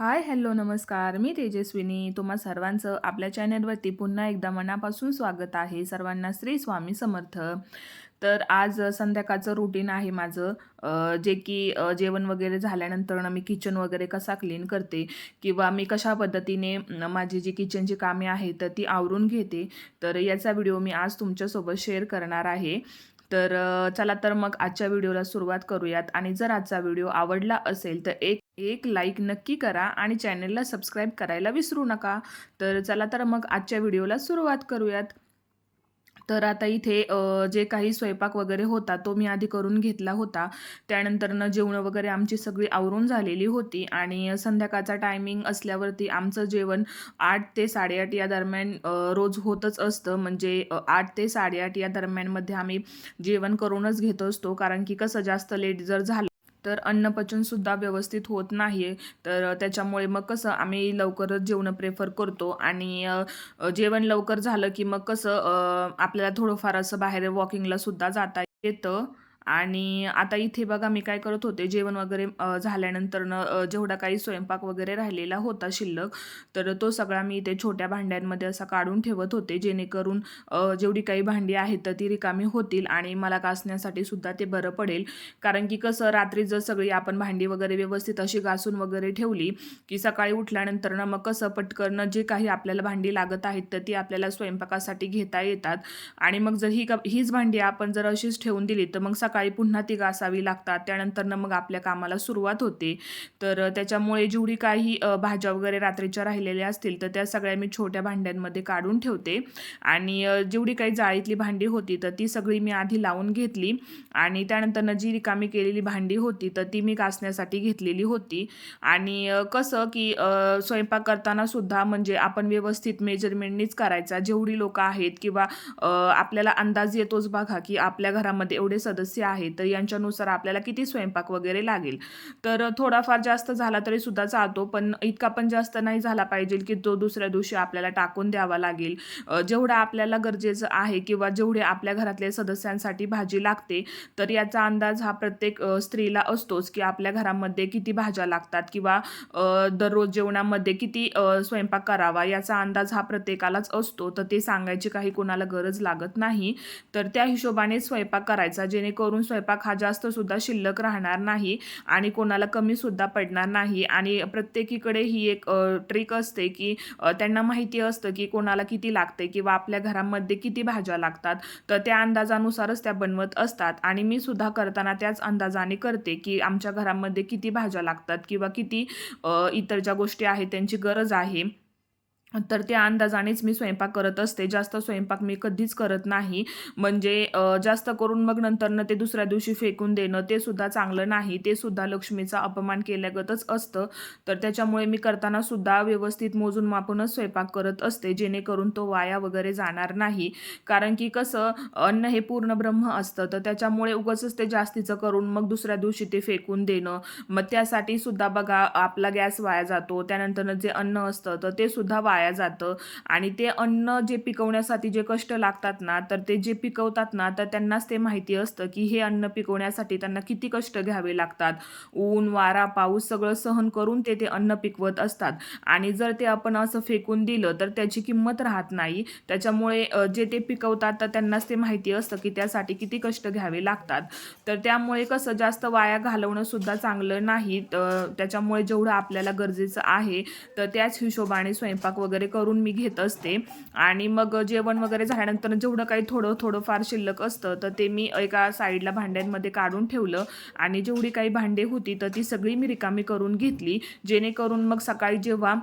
Hi hello नमस्कार. मी तेजस्विनी. तुम्हा सर्वांचं आपल्या चॅनलवरती पुन्हा एकदा मनापासून स्वागत आहे. सर्वांना श्री स्वामी समर्थ. तर आज संध्याकाळचं रुटीन आहे माझं. जे की जेवण वगैरे झाल्यानंतर मी किचन वगैरे कसा क्लीन करते किंवा मी कशा पद्धतीने माझी जी किचनची कामे आहेत तर ती आवरून घेते. तर याचा व्हिडिओ मी आज तुमच्यासोबत शेअर करणार आहे. तर चला तर मग आजच्या व्हिडिओला सुरुवात करूयात. आणि जर आजचा व्हिडिओ आवडला असेल तर एक एक लाईक नक्की करा आणि चॅनलला सबस्क्राईब करायला विसरू नका. तर चला तर मग आजच्या व्हिडिओला सुरुवात करूयात. तर आता इथे जे काही स्वयंपाक वगैरे होता तो मी आधी करून घेतला होता. त्यानंतरनं जेवणं वगैरे आमची सगळी आवरून झालेली होती आणि संध्याकाळचा टायमिंग असल्यावरती आमचं जेवण आठ ते साडेआठ या दरम्यान रोज होतच असतं. म्हणजे आठ ते साडेआठ या दरम्यानमध्ये आम्ही जेवण करूनच घेत असतो. कारण की कसं जास्त लेट जर झालं तर अन्नपचनसुद्धा व्यवस्थित होत नाही तर त्याच्यामुळे मग कसं आम्ही लवकरच जेवणं प्रेफर करतो आणि जेवण लवकर झालं की मग कसं आपल्याला थोडंफार असं बाहेर वॉकिंगला सुद्धा जाता येतं. आणि आता इथे बघा मी काय करत होते जेवण वगैरे झाल्यानंतरनं जेवढा काही स्वयंपाक वगैरे राहिलेला होता शिल्लक तर तो सगळा मी इथे छोट्या भांड्यांमध्ये असा काढून ठेवत होते जेणेकरून जेवढी काही भांडी आहेत तर ती रिकामी होतील आणि मला घासण्यासाठी सुद्धा ते बरं पडेल. कारण की कसं रात्री जर सगळी आपण भांडी वगैरे व्यवस्थित अशी घासून वगैरे ठेवली की सकाळी उठल्यानंतर ना मग कसं पटकन जे काही आपल्याला भांडी लागत आहेत तर ती आपल्याला स्वयंपाकासाठी घेता येतात. आणि मग जर ही क- हीच भांडी आपण जर अशीच ठेवून दिली तर मग सकाळी पुन्हा ती घासावी लागतात. त्यानंतर मग आपल्या कामाला सुरुवात होते. तर त्याच्यामुळे जेवढी काही भाज्या वगैरे रात्रीच्या राहिलेल्या असतील तर त्या सगळ्या मी छोट्या भांड्यांमध्ये काढून ठेवते. आणि जेवढी काही जाळीतली भांडी होती तर ती सगळी मी आधी लावून घेतली. आणि त्यानंतरनं जी रिकामी केलेली भांडी होती तर ती मी घासण्यासाठी घेतलेली होती. आणि कसं की स्वयंपाक करताना सुद्धा म्हणजे आपण व्यवस्थित मेजरमेंटनीच करायचा. जेवढी लोक आहेत किंवा आपल्याला अंदाज येतोच बघा की आपल्या घरामध्ये एवढे सदस्य आहेत तर यांच्यानुसार आपल्याला किती स्वयंपाक वगैरे लागेल. तर थोडाफार जास्त झाला तरी सुद्धा चालतो पण इतका पण जास्त नाही झाला पाहिजे की तो दुसऱ्या दिवशी आपल्याला टाकून द्यावा लागेल. जेवढा जेवढं आपल्याला गरजेचं आहे किंवा जेवढे आपल्या घरातल्या सदस्यांसाठी भाजी लागते तर याचा अंदाज हा प्रत्येक स्त्रीला असतोच की आपल्या घरामध्ये किती भाज्या लागतात किंवा दररोज जेवणामध्ये किती स्वयंपाक करावा याचा अंदाज हा प्रत्येकालाच असतो. तर ते सांगायची काही कोणाला गरज लागत नाही. तर त्या हिशोबाने स्वयंपाक करायचा जेणेकरून करून स्वयंपाक हा जास्त सुद्धा शिल्लक राहणार नाही आणि कोणाला कमी सुद्धा पडणार नाही. आणि प्रत्येकीकडे ही एक ट्रिक असते की त्यांना माहिती असतं की कोणाला किती लागते किंवा आपल्या घरामध्ये किती भाज्या लागतात. तर त्या अंदाजानुसारच त्या बनवत असतात. आणि मी सुद्धा करताना त्याच अंदाजाने करते की आमच्या घरामध्ये किती भाज्या लागतात किंवा किती इतर ज्या गोष्टी आहेत त्यांची गरज आहे. तर त्या अंदाजानेच मी स्वयंपाक करत असते. जास्त स्वयंपाक मी कधीच करत नाही. म्हणजे जास्त करून मग नंतरनं ते दुसऱ्या दिवशी फेकून देणं ते सुद्धा चांगलं नाही. ते सुद्धा लक्ष्मीचा अपमान केल्यागतच असतं. तर त्याच्यामुळे मी करताना सुद्धा व्यवस्थित मोजून मापूनच स्वयंपाक करत असते. जेणेकरून तो वाया वगैरे जाणार नाही. कारण की कसं अन्न हे पूर्ण ब्रह्म असतं. तर त्याच्यामुळे उगंच ते जास्तीचं करून मग दुसऱ्या दिवशी ते फेकून देणं. मग त्यासाठी सुद्धा बघा आपला गॅस वाया जातो. त्यानंतर जे अन्न असतं तर ते सुद्धा वाया जातं. आणि ते अन्न जे पिकवण्यासाठी जे कष्ट लागतात ना तर ते जे पिकवतात ना तर त्यांनाच ते माहिती असतं की हे अन्न पिकवण्यासाठी त्यांना किती कष्ट घ्यावे लागतात. ऊन वारा पाऊस सगळं सहन करून ते ते अन्न पिकवत असतात. आणि जर ते आपण असं फेकून दिलं तर त्याची किंमत राहत नाही. त्याच्यामुळे जे ते पिकवतात तर त्यांनाच ते माहिती असतं की त्यासाठी किती कष्ट घ्यावे लागतात. तर त्यामुळे कसं जास्त वाया घालवणं सुद्धा चांगलं नाही. तर त्याच्यामुळे जेवढं आपल्याला गरजेचं आहे तर त्याच हिशोबाने स्वयंपाक वगैरे वगैरे करून मी घेत असते. आणि मग जेवण वगैरे झाल्यानंतर जेवढं काही थोडं थोडं फार शिल्लक असतं तर ते मी एका साईडला भांड्यांमध्ये काढून ठेवलं. आणि जेवढी काही भांडे होती तर ती सगळी मी रिकामी करून घेतली. जेणेकरून मग सकाळी जेव्हा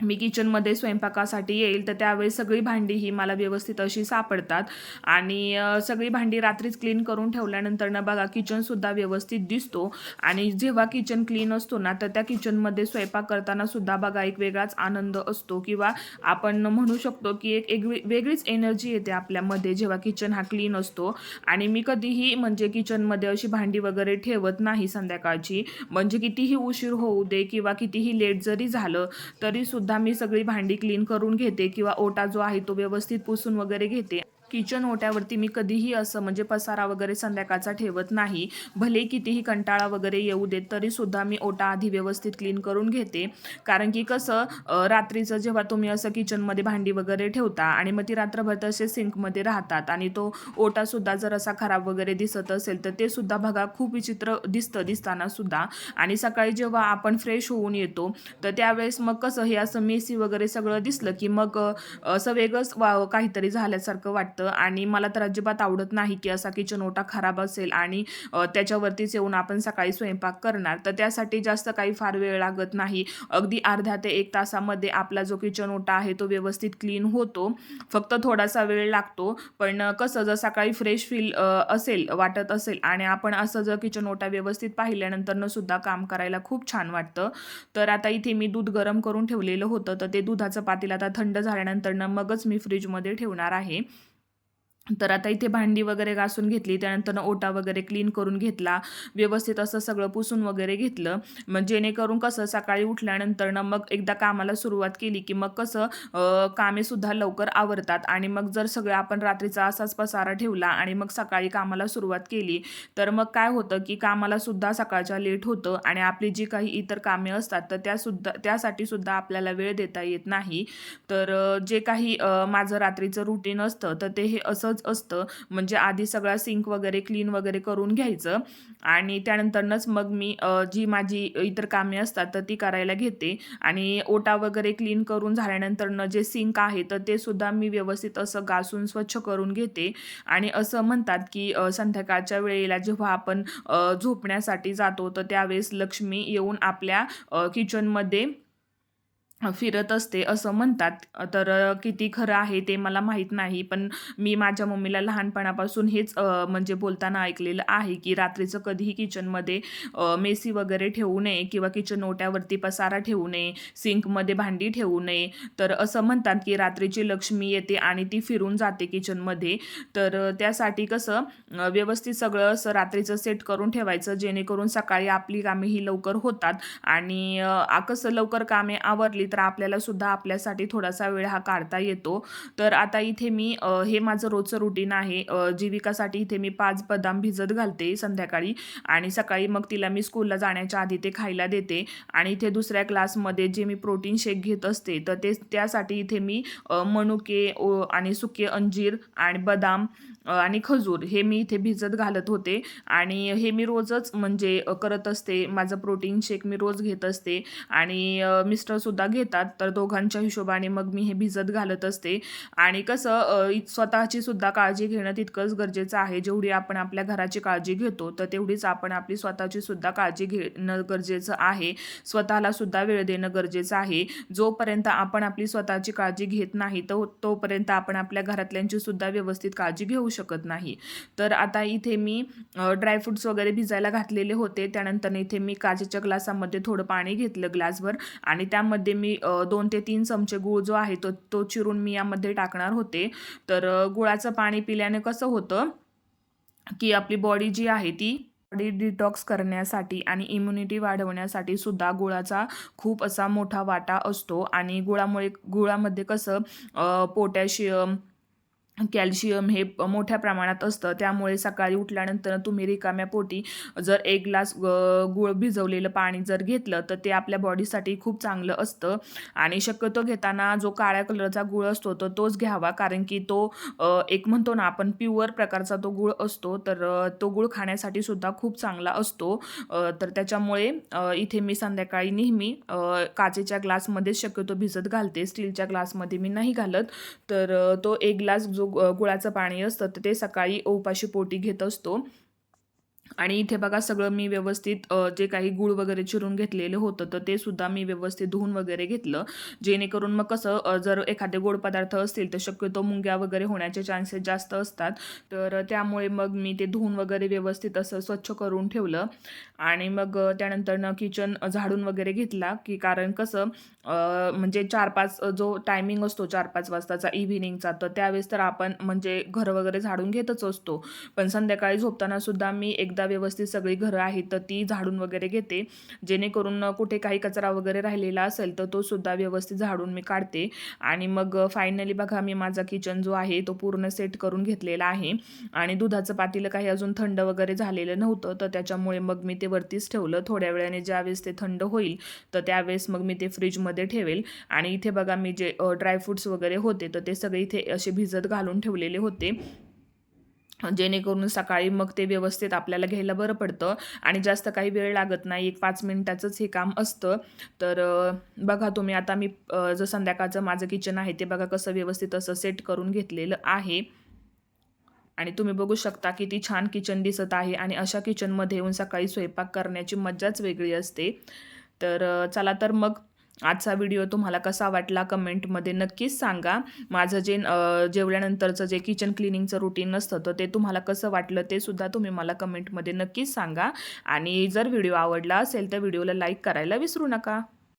मी किचनमध्ये स्वयंपाकासाठी येईल तर त्यावेळेस सगळी भांडी ही मला व्यवस्थित अशी सापडतात. आणि सगळी भांडी रात्रीच क्लीन करून ठेवल्यानंतर ना बघा किचनसुद्धा व्यवस्थित दिसतो. आणि जेव्हा किचन क्लीन असतो ना तर त्या किचनमध्ये स्वयंपाक करताना सुद्धा बघा एक वेगळाच आनंद असतो. किंवा आपण म्हणू शकतो की एक एक वेगळीच एनर्जी येते आपल्यामध्ये जेव्हा किचन हा क्लीन असतो. आणि मी कधीही म्हणजे किचनमध्ये अशी भांडी वगैरे ठेवत नाही संध्याकाळची. म्हणजे कितीही उशीर होऊ दे किंवा कितीही लेट जरी झालं तरी सुद्धा मी सगळी भांडी क्लीन करून घेते किंवा ओटा जो आहे तो व्यवस्थित पुसून वगैरे घेते. किचन ओट्यावरती मी कधीही असं म्हणजे पसारा वगैरे संध्याकाळचा ठेवत नाही. भले कितीही कंटाळा वगैरे येऊ देत तरीसुद्धा मी ओटा आधी व्यवस्थित क्लीन करून घेते. कारण की कसं रात्रीचं जेव्हा तुम्ही असं किचनमध्ये भांडी वगैरे ठेवता आणि मग ती रात्रभर तसे सिंकमध्ये राहतात आणि तो ओटासुद्धा जर असा खराब वगैरे दिसत असेल तर ते सुद्धा बघा खूप विचित्र दिसतं दिसताना सुद्धा आणि सकाळी जेव्हा आपण फ्रेश होऊन येतो तर त्यावेळेस मग कसं हे असं मेसी वगैरे सगळं दिसलं की मग असं वेगळंच वा काहीतरी झाल्यासारखं वाटतं. आणि मला तर अजिबात आवडत नाही की असा किचन ओटा खराब असेल आणि त्याच्यावरतीच येऊन आपण सकाळी स्वयंपाक करणार. तर त्यासाठी जास्त काही फार वेळ लागत नाही. अगदी अर्धा ते एक तासामध्ये आपला जो किचन ओटा आहे तो व्यवस्थित क्लीन होतो. फक्त थोडासा वेळ लागतो. पण कसं जर सकाळी फ्रेश फील असेल वाटत असेल आणि आपण असं जर किचन ओटा व्यवस्थित पाहिल्यानंतरनं सुद्धा काम करायला खूप छान वाटतं. तर आता इथे मी दूध गरम करून ठेवलेलं होतं. तर ते दुधाचं पातील आता थंड झाल्यानंतरनं मगच मी फ्रीजमध्ये ठेवणार आहे. तर आता इथे भांडी वगैरे घासून घेतली त्यानंतर ओटा वगैरे क्लीन करून घेतला व्यवस्थित असं सगळं पुसून वगैरे घेतलं. मग जेणेकरून कसं सकाळी उठल्यानंतरनं मग एकदा कामाला सुरुवात केली की मग कसं कामेसुद्धा लवकर आवरतात. आणि मग जर सगळं आपण रात्रीचा असाच पसारा ठेवला आणि मग सकाळी कामाला सुरुवात केली तर मग काय होतं की कामाला सुद्धा सकाळच्या लेट होतं आणि आपली जी काही इतर कामे असतात तर त्यासुद्धा त्यासाठी सुद्धा आपल्याला वेळ देता येत नाही. तर जे काही माझं रात्रीचं रुटीन असतं तर ते हे असं सहज असतं. म्हणजे आधी सगळा सिंक वगैरे क्लीन वगैरे करून घ्यायचं. आणि त्यानंतरनंच मग मी जी माझी इतर कामे असतात तर ती करायला घेते. आणि ओटा वगैरे क्लीन करून झाल्यानंतरनं जे सिंक आहे तर ते सुद्धा मी व्यवस्थित असं घासून स्वच्छ करून घेते. आणि असं म्हणतात की संध्याकाळच्या वेळेला जेव्हा आपण झोपण्यासाठी जातो तर त्यावेळेस लक्ष्मी येऊन आपल्या किचनमध्ये फिरत असते असं म्हणतात. तर किती खरं आहे ते मला माहीत नाही पण मी माझ्या मम्मीला लहानपणापासून हेच म्हणजे बोलताना ऐकलेलं आहे की रात्रीचं कधीही किचनमध्ये मेसी वगैरे ठेवू नये किंवा किचन ओट्यावरती पसारा ठेवू नये सिंकमध्ये भांडी ठेवू नये. तर असं म्हणतात की रात्रीची लक्ष्मी येते आणि ती फिरून जाते किचनमध्ये. तर त्यासाठी कसं व्यवस्थित सगळं असं रात्रीचं सेट करून ठेवायचं जेणेकरून सकाळी आपली कामे ही लवकर होतात आणि कसं लवकर कामे आवरली तर आपल्याला सुद्धा आपल्यासाठी थोडासा वेळ हा काढता येतो. तर आता इथे मी हे माझं रोजचं रुटीन आहे. जीविकासाठी इथे मी पाच बदाम भिजत घालते संध्याकाळी आणि सकाळी मग तिला मी स्कूलला जाण्याच्या आधी ते खायला देते. आणि इथे दुसऱ्या क्लासमध्ये जे मी प्रोटीन शेक घेत असते तर ते त्यासाठी इथे मी मनुके ओ आणि सुके अंजीर आणि बदाम आणि खजूर हे मी इथे भिजत घालत होते. आणि हे मी रोजच म्हणजे करत असते. माझं प्रोटीन शेक मी रोज घेत असते. आणि मिस्टरसुद्धा घेतात तर दोघांच्या हिशोबाने मग मी हे भिजत घालत असते. आणि कसं इ- स्वतःची सुद्धा काळजी घेणं तितकंच गरजेचं आहे. जेवढी आपण आपल्या घराची काळजी घेतो तर तेवढीच आपण आपली स्वतःची सुद्धा काळजी घेणं गरजेचं आहे. स्वतःला सुद्धा वेळ देणं गरजेचं आहे. जोपर्यंत आपण आपली स्वतःची काळजी घेत नाही तो तोपर्यंत आपण आपल्या घरातल्यांची सुद्धा व्यवस्थित काळजी घेऊ शकत नाही. तर आता इथे मी ड्रायफ्रुट्स वगैरे भिजायला घातलेले होते. त्यानंतर इथे मी काचेच्या ग्लासामध्ये थोडं पाणी घेतलं ग्लासभर. आणि त्यामध्ये मी मी दोन ते तीन चमचे गूळ जो आहे तो तो चिरून मी यामध्ये टाकणार होते. तर गुळाचं पाणी पिल्याने कसं होतं की आपली बॉडी जी आहे ती बॉडी डिटॉक्स करण्यासाठी आणि इम्युनिटी वाढवण्यासाठी सुद्धा गुळाचा खूप असा मोठा वाटा असतो. आणि गुळामुळे गुळामध्ये कसं पोटॅशियम कॅल्शियम हे मोठ्या प्रमाणात असतं. त्यामुळे सकाळी उठल्यानंतर तुम्ही रिकाम्या पोटी जर एक ग्लास गुळ गूळ भिजवलेलं पाणी जर घेतलं तर ते आपल्या बॉडीसाठी खूप चांगलं असतं. आणि शक्यतो घेताना जो काळ्या कलरचा गूळ असतो तर तोच घ्यावा. कारण की तो एक म्हणतो ना आपण प्युअर प्रकारचा तो गूळ असतो. तर तो गूळ खाण्यासाठी सुद्धा खूप चांगला असतो. तर त्याच्यामुळे इथे मी संध्याकाळी नेहमी काचेच्या ग्लासमध्ये शक्यतो भिजत घालते. स्टीलच्या ग्लासमध्ये मी नाही घालत. तर तो एक ग्लास जो ग- गुळाचं पाणी असतं तर ते सकाळी उपाशी पोटी घेत असतो. आणि इथे बघा सगळं मी व्यवस्थित जे काही गूळ वगैरे चिरून घेतलेलं होतं तर ते सुद्धा मी व्यवस्थित धुवून वगैरे घेतलं. जेणेकरून मग कसं जर एखादे गोड पदार्थ असतील तर शक्यतो मुंग्या वगैरे होण्याचे चान्सेस जास्त असतात. तर त्यामुळे मग मी ते धुवून वगैरे व्यवस्थित असं स्वच्छ करून ठेवलं. आणि मग त्यानंतरनं किचन झाडून वगैरे घेतला की कारण कसं म्हणजे चार पाच जो टायमिंग असतो चार पाच वाजताचा इव्हिनिंगचा तर त्यावेळेस तर आपण म्हणजे घर वगैरे झाडून घेतच असतो. पण संध्याकाळी झोपताना सुद्धा मी एक एकदा व्यवस्थित सगळी घरं आहेत तर ती झाडून वगैरे घेते. जेणेकरून कुठे काही कचरा वगैरे राहिलेला असेल तर तो सुद्धा व्यवस्थित झाडून मी काढते. आणि मग फायनली बघा मी माझा किचन जो आहे तो पूर्ण सेट करून घेतलेला आहे. आणि दुधाचं पातील काही अजून थंड वगैरे झालेलं नव्हतं तर त्याच्यामुळे मग मी ते वरतीच ठेवलं. थोड्या वेळाने ज्यावेळेस ते थंड होईल तर त्यावेळेस मग मी ते फ्रीजमध्ये ठेवेल. आणि इथे बघा मी जे ड्रायफ्रूट्स वगैरे होते तर ते सगळे इथे असे भिजत घालून ठेवलेले होते. जेणेकरून सकाळी मग ते व्यवस्थित आपल्याला घ्यायला बरं पडतं. आणि जास्त काही वेळ लागत नाही एक पाच मिनिटाचंच हे काम असतं. तर बघा तुम्ही आता मी जर संध्याकाळचं माझं किचन आहे ते बघा कसं व्यवस्थित असं सेट करून घेतलेलं आहे. आणि तुम्ही बघू शकता किती छान किचन दिसत आहे आणि अशा किचनमध्ये येऊन सकाळी स्वयंपाक करण्याची मज्जाच वेगळी असते. तर चला तर मग आजचा व्हिडिओ तुम्हाला कसा वाटला कमेंटमध्ये नक्कीच सांगा. माझं जे जेवल्यानंतरचं जे किचन क्लिनिंगचं रुटीन असतं तर ते तुम्हाला कसं वाटलं ते सुद्धा तुम्ही मला कमेंटमध्ये नक्कीच सांगा. आणि जर व्हिडिओ आवडला असेल तर व्हिडिओला लाईक करायला विसरू नका.